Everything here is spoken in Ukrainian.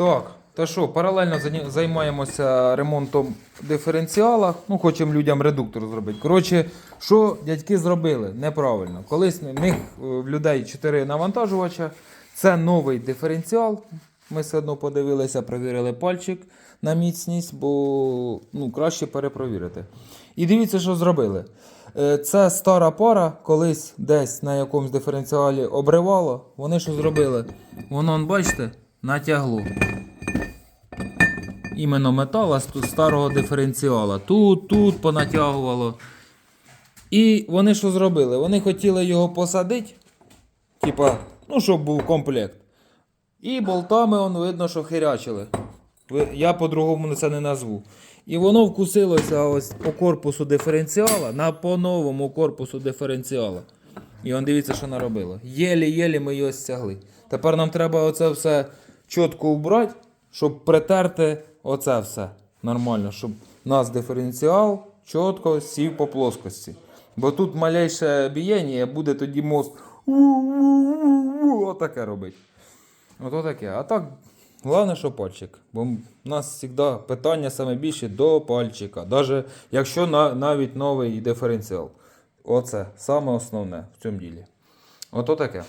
Так, то що, паралельно займаємося ремонтом диференціала. Ну, хочемо людям редуктор зробити. Коротше, що дядьки зробили неправильно. Колись в них е, в людей 4 навантажувача. Це новий диференціал. Ми все одно подивилися, провірили пальчик на міцність, бо ну, краще перепровірити. І дивіться, що зробили. Е, Це стара пара, колись десь на якомусь диференціалі обривало. Вони що зробили? Воно, бачите, натягло. Іменно метала з старого диференціала. Тут, тут понатягувало. І вони що зробили? Вони хотіли його посадити, типа, ну, щоб був комплект. І болтами он видно, що хирячили. Я по-другому це не назву. І воно вкусилося ось по корпусу диференціала, на по новому корпусу диференціала. І он дивіться, що наробило. Єлі-єлі ми його стягли. Тепер нам треба оце все чітко убрати, щоб притерти оце все нормально, щоб у нас диференціал чітко сів по плоскості. Бо тут малейше бієння, буде тоді у-у-у-у, отаке робить. Ото таке. А так, головне, що пальчик. Бо у нас завжди питання саме більше до пальчика. Навіть якщо на, навіть новий диференціал. Оце саме основне в цьому ділі. Ото таке.